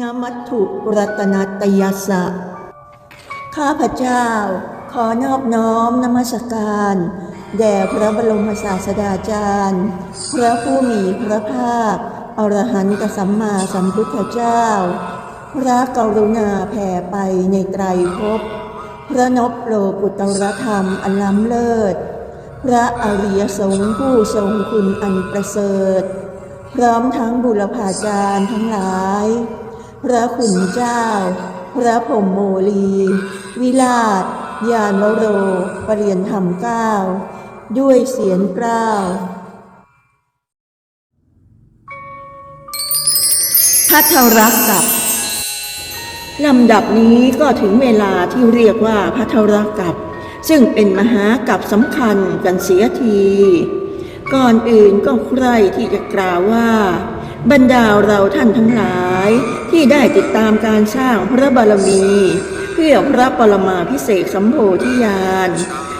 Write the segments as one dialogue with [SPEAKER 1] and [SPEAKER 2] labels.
[SPEAKER 1] นมัตถุรัตนตยสะ ข้าพเจ้าขอนอบน้อมนมัสการ แด่พระบรมศาสดาจารย์ พระผู้มีพระภาค อรหันตสัมมาสัมพุทธเจ้า พระกรุณาแผ่ไปในไตรภพ พระนบโลกุตรธรรมอันล้ำเลิศ พระอริยสงฆ์ผู้ทรงคุณอันประเสริฐ พร้อมทั้งบุรพาจารย์ทั้งหลาย พระขุนเจ้า พระพรหมโมลี วิลาศยานวโรปรเรียนธรรมเก้า ด้วยเสียงกล้าวพัทรักกับลำดับนี้ก็ถึงเวลาที่เรียกว่าพัทรกับ ซึ่งเป็นมหากับสำคัญกันเสียที ก่อนอื่นก็ใครที่จะกล่าวว่า บรรดาเราท่านทั้งหลาย ที่ได้ติดตามการสร้างพระบารมี เพื่อพระปรมาพิเศษสัมโพธิญาณ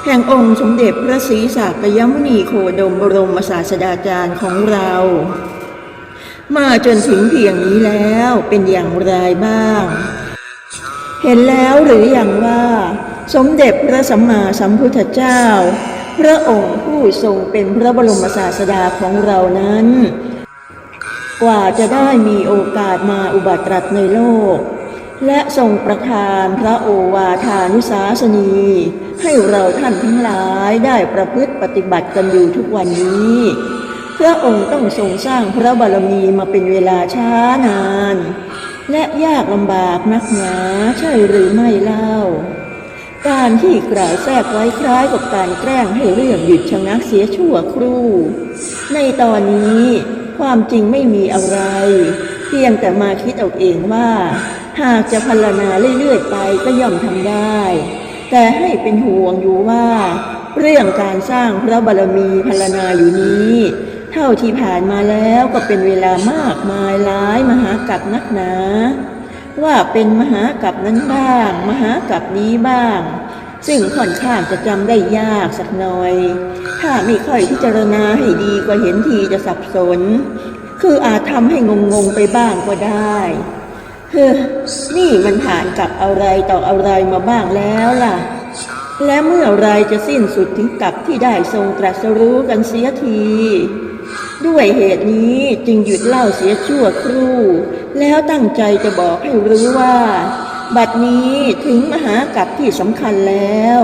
[SPEAKER 1] แห่งองค์สมเด็จพระศรีสักยมุนีโคดมบรมศาสดาจารย์ของเรา มาจนถึงเพียงนี้แล้วเป็นอย่างไรบ้าง เห็นแล้วหรืออย่างว่า สมเด็จพระสัมมาสัมพุทธเจ้า พระองค์ผู้ทรงเป็นพระบรมศาสดาของเรานั้น กว่าจะได้มีโอกาสมาอุบัติตรัสในโลก และทรงประทานพระโอวาทานุสาสนี ให้เราท่านทั้งหลายได้ประพฤติปฏิบัติกันอยู่ทุกวันนี้พระองค์ต้องทรงสร้างพระบารมีมาเป็นเวลาช้านาน และยากลำบากนักหนาใช่หรือไม่เล่า การที่กล่าวแทรกไว้คล้ายกับการแกล้งให้เรื่องหยุดชะงักเสียชั่วครู่ ในตอนนี้ ความจริงไม่มีอะไร เพียงแต่มาคิดเอาเองว่า หากจะพรรณนาเรื่อยๆไปก็ย่อมทำได้ แต่ให้เป็นห่วงอยู่ว่า เรื่องการสร้างพระบารมีพรรณนาอยู่นี้ เท่าที่ผ่านมาแล้วก็เป็นเวลามากมายหลายมหากัปนักหนา ว่าเป็นมหากัปนั้นบ้าง มหากัปนี้บ้าง ซึ่งค่อนข้างจะจำได้ยากสักหน่อย ถ้าไม่ค่อยพิจารณาให้ดีก็เห็นทีจะสับสน คืออาจทำให้งงงๆไปบ้างก็ได้เฮ้อนี่มันผ่านกับอะไรต่ออะไรมาบ้างแล้วล่ะ และเมื่อไรจะสิ้นสุดถึงกับที่ได้ทรงตรัสรู้กันเสียที ด้วยเหตุนี้จึงหยุดเล่าเสียชั่วครู่ แล้วตั้งใจจะบอกให้รู้ว่า บัดนี้ถึงมหากัปที่สำคัญแล้ว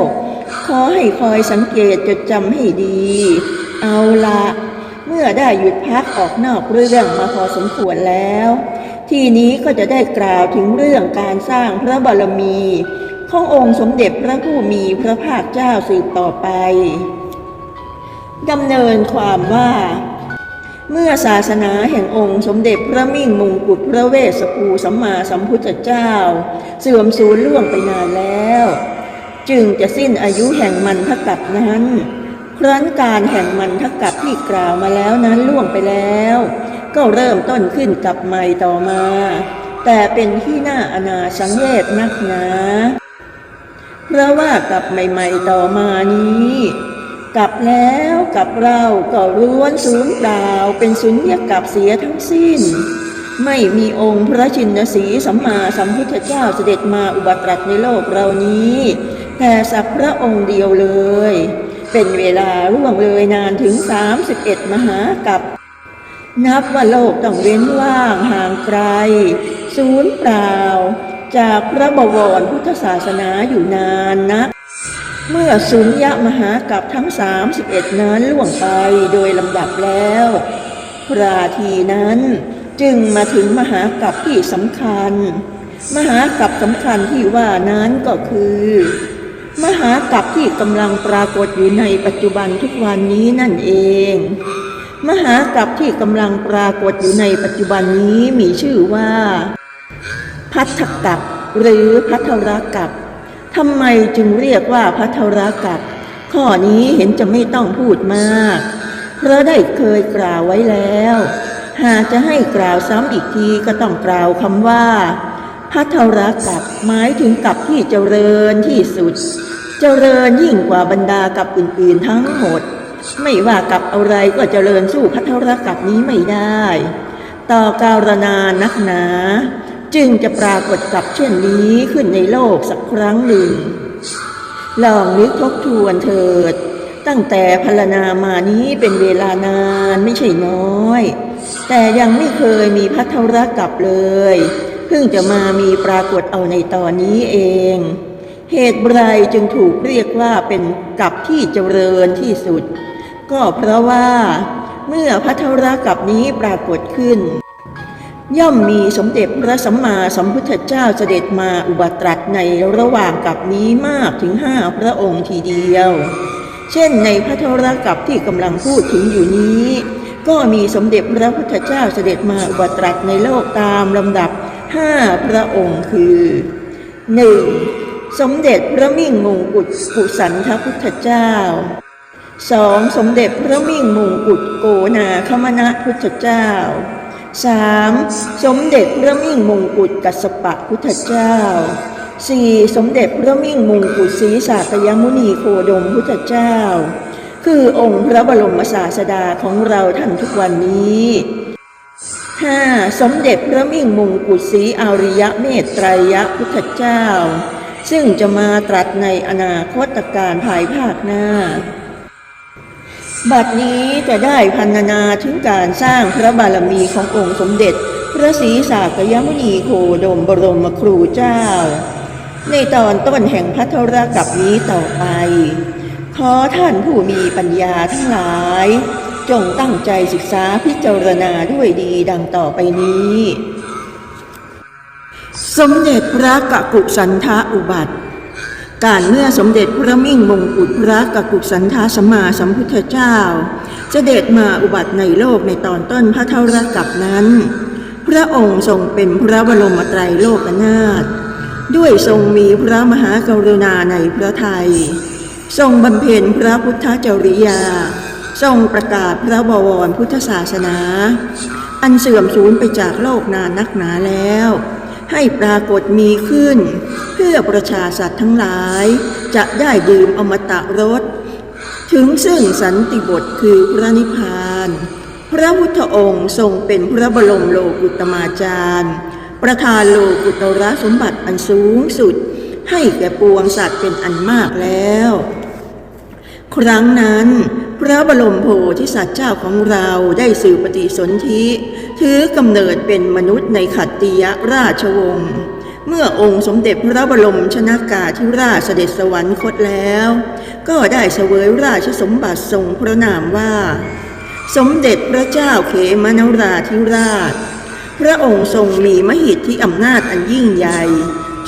[SPEAKER 1] ขอให้คอยสังเกตจดจำให้ดี เอาละเมื่อได้หยุดพักออกนอกเรื่องมาพอสมควรแล้ว ทีนี้ก็จะได้กล่าวถึงเรื่องการสร้างพระบารมีขององค์สมเด็จพระผู้มีพระภาคเจ้าสืบต่อไปดำเนินความว่า เมื่อศาสนาแห่งองค์สมเด็จพระมิ่งมงกุฎพระเวสสภูสัมมาสัมพุทธเจ้า เสื่อมสูญล่วงไปนานแล้ว จึงจะสิ้นอายุแห่งมันทกับนั้น ครั้นการแห่งมันทกับที่กล่าวมาแล้วนั้นล่วงไปแล้ว ก็เริ่มต้นขึ้นกับใหม่ต่อมา แต่เป็นที่น่าอนาสังเวชนักหนาเพราะว่ากับใหม่ ๆต่อมานี้ กลับแล้วกลับเราก็ล้วนสูญเปล่าเป็นสุญญกับเสียทั้งสิ้น ไม่มีองค์พระชินสีสัมมาสัมพุทธเจ้าเสด็จมาอุบัติตรัสในโลกเรานี้แต่สักพระองค์เดียวเลย เป็นเวลาล่วงเลยนานถึง 31 มหากับนับว่าโลกต้องเว้นว่างห่างไกล ศูนย์เปล่า จากพระบวรพุทธศาสนาอยู่นานนัก เมื่อสุญญมหากับทั้ง 31 นั้นล่วงไปโดยลำดับแล้ว พราทีนั้นจึงมาถึงมหากับที่สำคัญ มหากับสำคัญที่ว่านั้นก็คือ มหากับที่กำลังปรากฏอยู่ในปัจจุบันทุกวันนี้นั่นเอง มหากับที่กำลังปรากฏอยู่ในปัจจุบันนี้มีชื่อว่า พัทธกับหรือพัทรกับ ทำไมจึงเรียกว่าพัทรกับ ข้อนี้เห็นจะไม่ต้องพูดมาก เพราะได้เคยกล่าวไว้แล้ว หากจะให้กล่าวซ้ำอีกทีก็ต้องกล่าวคำว่า พัทรกับหมายถึงกับที่เจริญที่สุด เจริญยิ่งกว่าบรรดากับอื่นๆทั้งหมด ไม่ว่ากับอะไรก็เจริญสู้พัทรกับนี้ไม่ได้ ต่อการนานนักหนา จึงจะปรากฏกับเช่นนี้ขึ้นในโลกสักครั้งหนึ่ง ลองนึกทบทวนเถิด ตั้งแต่พรณนามานี้เป็นเวลานานไม่ใช่น้อย แต่ยังไม่เคยมีพัทธรกับเลย เพิ่งจะมามีปรากฏเอาในตอนนี้เอง เหตุไรจึงถูกเรียกว่าเป็นกับที่เจริญที่สุด ก็เพราะว่า เมื่อพัทธรกับนี้ปรากฏขึ้น ย่อมมีสมเด็จพระสัมมาสัมพุทธเจ้าเสด็จมาอุบัติตรัสในระหว่างกับนี้มากถึงห้าพระองค์ทีเดียว เช่นในพระเทรกับที่กำลังพูดถึงอยู่นี้ ก็มีสมเด็จพระพุทธเจ้าเสด็จมาอุบัติตรัสในโลกตามลำดับห้าพระองค์คือหนึ่งสมเด็จพระมิ่งมงกุฎกุสันทพุทธเจ้าสองสมเด็จพระมิ่งมงกุฎโกนาคมณะพุทธเจ้า สามสมเด็จพระมิ่งมงกุฎกัสปะพุทธเจ้าสี่สมเด็จพระมิ่งมงกุฎศรีสากยมุนีโคดมพุทธเจ้า คือองค์พระบรมศาสดาของเราท่านทุกวันนี้ห้าสมเด็จพระมิ่งมงกุฎศรีอริยะเมตไตรยพุทธเจ้า ซึ่งจะมาตรัสในอนาคตการภายภาคหน้า บัดนี้จะได้พันนาถึงการสร้างพระบารมีขององค์สมเด็จ พระศรีสากยมุนีโคดมบรมครูเจ้า ในตอนต้นแห่งพัทธรกับนี้ต่อไป ขอท่านผู้มีปัญญาทั้งหลาย จงตั้งใจศึกษาพิจารณาด้วยดีดังต่อไปนี้ สมเด็จพระกะกุสันทะอุบัติ การเมื่อสมเด็จพระมิ่งมงกุฎพระกกุสันทาสมมาสัมพุทธเจ้า เสด็จมาอุบัติในโลกในตอนต้นพระเทารักับนั้น พระองค์ทรงเป็นพระบรมไตรโลกนาถด้วยทรงมีพระมหากรุณาในพระไทย ทรงบำเพ็ญพระพุทธจริยา ทรงประกาศพระบวรพุทธศาสนา อันเสื่อมสูญไปจากโลกนานนักหนาแล้ว ให้ปรากฏมีขึ้น เพื่อประชาสัตว์ทั้งหลาย จะได้ดื่มอมตะรสถึงซึ่งสันติบทคือพระนิพพาน พระพุทธองค์ทรงเป็นพระบรมโลกุตมาจารย์ ประทานโลกุตระสมบัติอันสูงสุด ให้แก่ปวงสัตว์เป็นอันมากแล้ว ครั้งนั้น พระบรมโพธิสัตว์เจ้าของเราได้สืบปฏิสนธิ ถือกำเนิดเป็นมนุษย์ในขัตติยราชวงศ์เมื่อองค์สมเด็จพระบรมชนากาธิราชเสด็จสวรรคตแล้ว ก็ได้เสวยราชสมบัติทรงพระนามว่า สมเด็จพระเจ้าเขมนราธิราช พระองค์ทรงมีมหิทธิอำนาจอันยิ่งใหญ่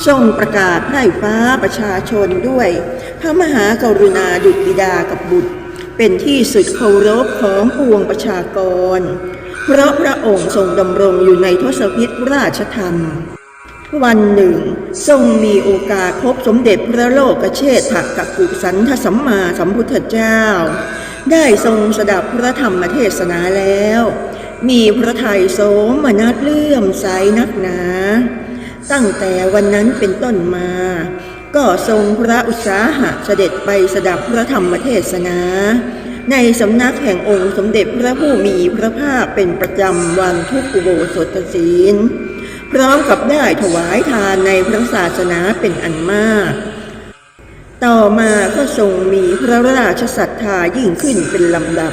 [SPEAKER 1] ทรงประกาศไพร่ฟ้าประชาชนด้วย พระมหากรุณาดุจบิดากับบุตร เป็นที่สุดเคารพของปวงประชากร เพราะพระองค์ทรงดำรงอยู่ในทศพิธราชธรรม วันหนึ่ง ทรงมีโอกาสพบสมเด็จพระโลกเชษฐกกุสันทสัมมาสัมพุทธเจ้า ได้ทรงสดับพระธรรมเทศนาแล้ว มีพระทัยโสมนัสเลื่อมใสนักหนา ตั้งแต่วันนั้นเป็นต้นมา ก็ทรงพระอุตสาหะเสด็จไปสดับพระธรรมเทศนา ในสำนักแห่งองค์สมเด็จพระผู้มีพระภาคเป็นประจำวันทุกอุโบสถศีล พร้อมกับได้ถวายทานในพระศาสนาเป็นอันมาก ต่อมาก็ทรงมีพระราชศรัทธายิ่งขึ้นเป็นลำดับ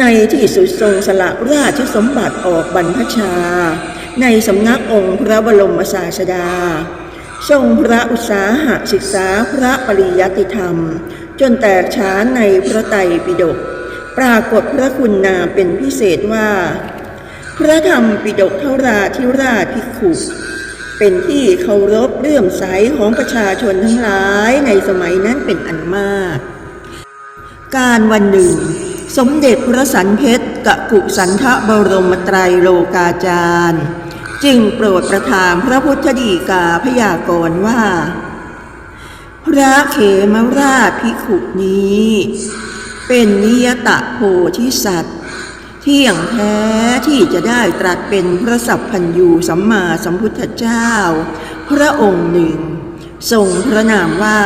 [SPEAKER 1] ในที่สุดทรงสละราชสมบัติออกบรรพชา ในสำนักองค์พระบรมศาสดาทรงพระอุตสาหะศึกษาพระปริยัติธรรม จนแตกฉานในพระไตรปิฎกปรากฏพระคุณนามเป็นพิเศษว่า พระธรรมปิฎกเทาราธิราชภิกขุเป็นที่เคารพเลื่อมใสของประชาชนทั้งหลายในสมัยนั้นเป็นอันมาก การวันหนึ่ง สมเด็จพระสันเพชรกะกุสันทบรมไตรโลกาจารย์ จึงโปรดประทานพระพุทธดีกาพยากรณ์ว่า พระเขมราชภิกขุนี้ เป็นนิยตะโพธิสัตว์ เที่ยงแท้ที่จะได้ตรัสเป็นพระสัพพัญญูสัมมาสัมพุทธเจ้า พระองค์หนึ่ง ทรงพระนามว่า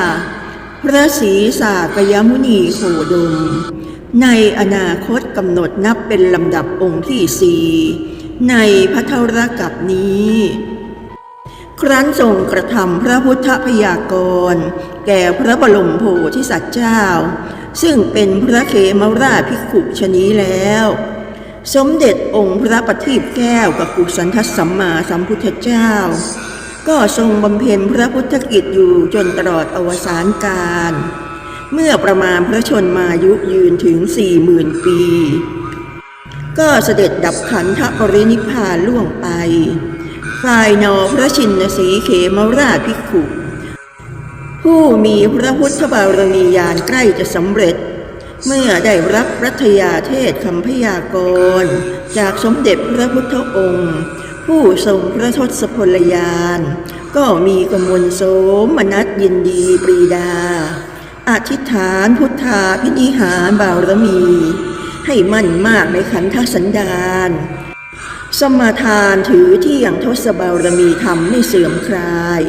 [SPEAKER 1] พระศรีสากยมุนีโคดม ในอนาคตกำหนดนับเป็นลำดับองค์ที่สี่ในพัทธรกับนี้ ครั้นทรงกระทำพระพุทธพยากรณ์แก่พระบรมโพธิสัตว์เจ้า ซึ่งเป็นพระเขมราชภิกขุชนี้แล้ว สมเด็จองค์พระประทีปแก้วกับกุสันทสัมมาสัมพุทธเจ้า ก็ทรงบำเพ็ญพระพุทธกิจอยู่จนตลอดอวสานการ เมื่อประมาณพระชนมายุยืนถึงสี่หมื่นปี ก็เสด็จดับขันธปรินิพพานล่วงไป ฝ่ายนอพระชินสีเขมราชภิกขุผู้มีพระพุทธบารมีญาณใกล้จะสำเร็จ เมื่อได้รับรัตยาเทศคำพยากรณ์จากสมเด็จพระพุทธองค์ ผู้ทรงพระทศพลยาน ก็มีกมลโสมนัสยินดีปรีดา อธิษฐานพุทธาพินิหารบารมี ให้มั่นมากในขันธสันดาน สมาทานถือที่อย่างทศบารมีธรรมไม่เสื่อมคลาย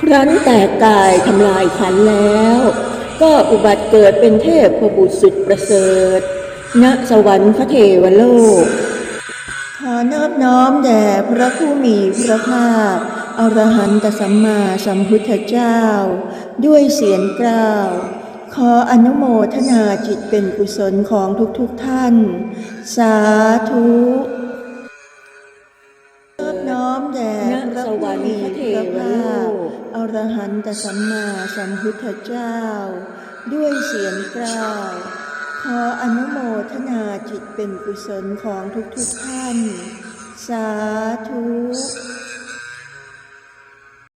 [SPEAKER 1] ครั้นแตกกายทำลายขันแล้ว ก็อุบัติเกิดเป็นเทพบุตรสุดประเสริฐ ณ สวรรค์พระเทวโลก ขอนอบน้อมแด่พระผู้มีพระภาคอรหันตสัมมาสัมพุทธเจ้า ด้วยเสียงกล่าว ขออนุโมทนาจิตเป็นกุศลของทุกๆทท่าน สาธุ มีพระภาคอรหันตสัมมาสัมพุทธเจ้า ด้วยเสียงกล่าว ขออนุโมทนาจิตเป็นกุศลของทุกๆทท่าน สาธุ